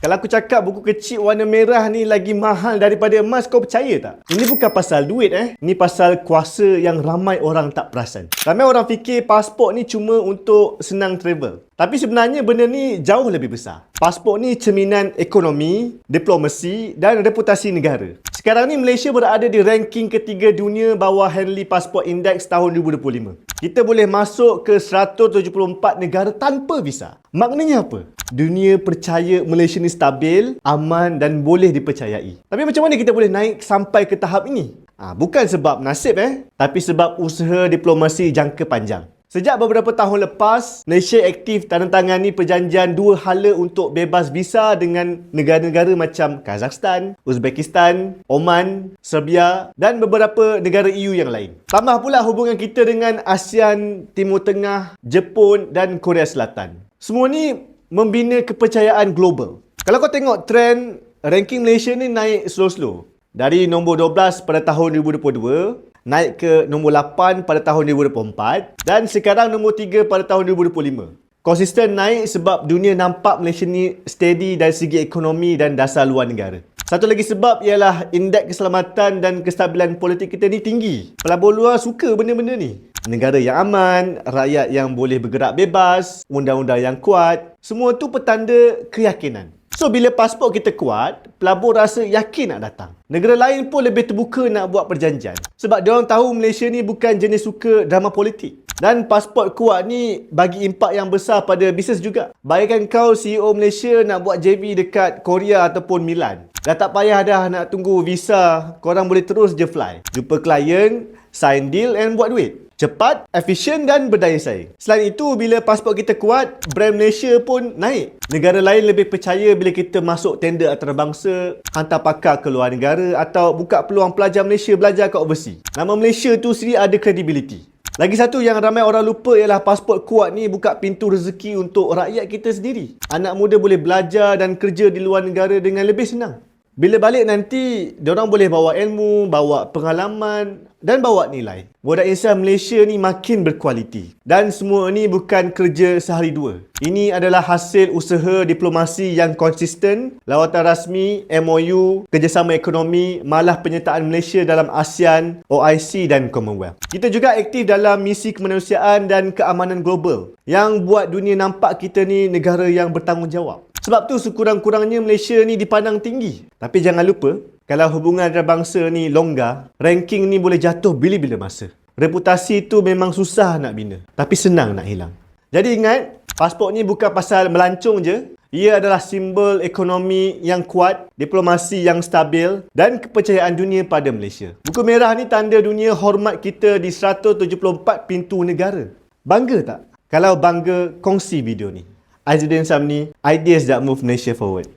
Kalau aku cakap buku kecil warna merah ni lagi mahal daripada emas, kau percaya tak? Ini bukan pasal duit eh. Ini pasal kuasa yang ramai orang tak perasan. Ramai orang fikir pasport ni cuma untuk senang travel. Tapi sebenarnya benda ni jauh lebih besar. Pasport ni cerminan ekonomi, diplomasi dan reputasi negara. Sekarang ni Malaysia berada di ranking ketiga dunia bawah Henley Passport Index tahun 2025. Kita boleh masuk ke 174 negara tanpa visa. Maknanya apa? Dunia percaya Malaysia ni stabil, aman dan boleh dipercayai. Tapi macam mana kita boleh naik sampai ke tahap ini? Ha, bukan sebab nasib eh, tapi sebab usaha diplomasi jangka panjang. Sejak beberapa tahun lepas, Malaysia aktif tandatangani perjanjian dua hala untuk bebas visa dengan negara-negara macam Kazakhstan, Uzbekistan, Oman, Serbia dan beberapa negara EU yang lain. Tambah pula hubungan kita dengan ASEAN, Timur Tengah, Jepun dan Korea Selatan. Semua ni membina kepercayaan global. Kalau kau tengok trend ranking Malaysia ni naik slow-slow. Dari nombor 12 pada tahun 2022, naik ke nombor 8 pada tahun 2024 dan sekarang nombor 3 pada tahun 2025. Konsisten naik sebab dunia nampak Malaysia ni steady dari segi ekonomi dan dasar luar negara. Satu lagi sebab ialah indeks keselamatan dan kestabilan politik kita ni tinggi. Pelabur luar suka benda-benda ni. Negara yang aman, rakyat yang boleh bergerak bebas, undang-undang yang kuat, semua tu petanda keyakinan. So bila pasport kita kuat, pelabur rasa yakin nak datang. Negara lain pun lebih terbuka nak buat perjanjian. Sebab dia orang tahu Malaysia ni bukan jenis suka drama politik. Dan pasport kuat ni bagi impak yang besar pada bisnes juga. Bayangkan kau CEO Malaysia nak buat JV dekat Korea ataupun Milan. Dah tak payah dah nak tunggu visa, korang boleh terus je fly. Jumpa klien, sign deal and buat duit. Cepat, efisien dan berdaya saing. Selain itu, bila pasport kita kuat, brand Malaysia pun naik. Negara lain lebih percaya bila kita masuk tender antarabangsa, hantar pakar ke luar negara atau buka peluang pelajar Malaysia belajar kat overseas. Nama Malaysia tu sendiri ada credibility. Lagi satu yang ramai orang lupa ialah pasport kuat ni buka pintu rezeki untuk rakyat kita sendiri. Anak muda boleh belajar dan kerja di luar negara dengan lebih senang. Bila balik nanti, diorang boleh bawa ilmu, bawa pengalaman dan bawa nilai. Budak insan Malaysia ni makin berkualiti. Dan semua ni bukan kerja sehari dua. Ini adalah hasil usaha diplomasi yang konsisten, lawatan rasmi, MOU, kerjasama ekonomi, malah penyertaan Malaysia dalam ASEAN, OIC dan Commonwealth. Kita juga aktif dalam misi kemanusiaan dan keamanan global yang buat dunia nampak kita ni negara yang bertanggungjawab. Sebab tu sekurang-kurangnya Malaysia ni dipandang tinggi. Tapi jangan lupa, kalau hubungan antarabangsa ni longgar, ranking ni boleh jatuh bila-bila masa. Reputasi tu memang susah nak bina, tapi senang nak hilang. Jadi ingat, pasport ni bukan pasal melancong je. Ia adalah simbol ekonomi yang kuat, diplomasi yang stabil dan kepercayaan dunia pada Malaysia. Buku merah ni tanda dunia hormat kita di 174 pintu negara. Bangga tak? Kalau bangga, kongsi video ni. Aizudin Samni, Ideas That Move Malaysia Forward.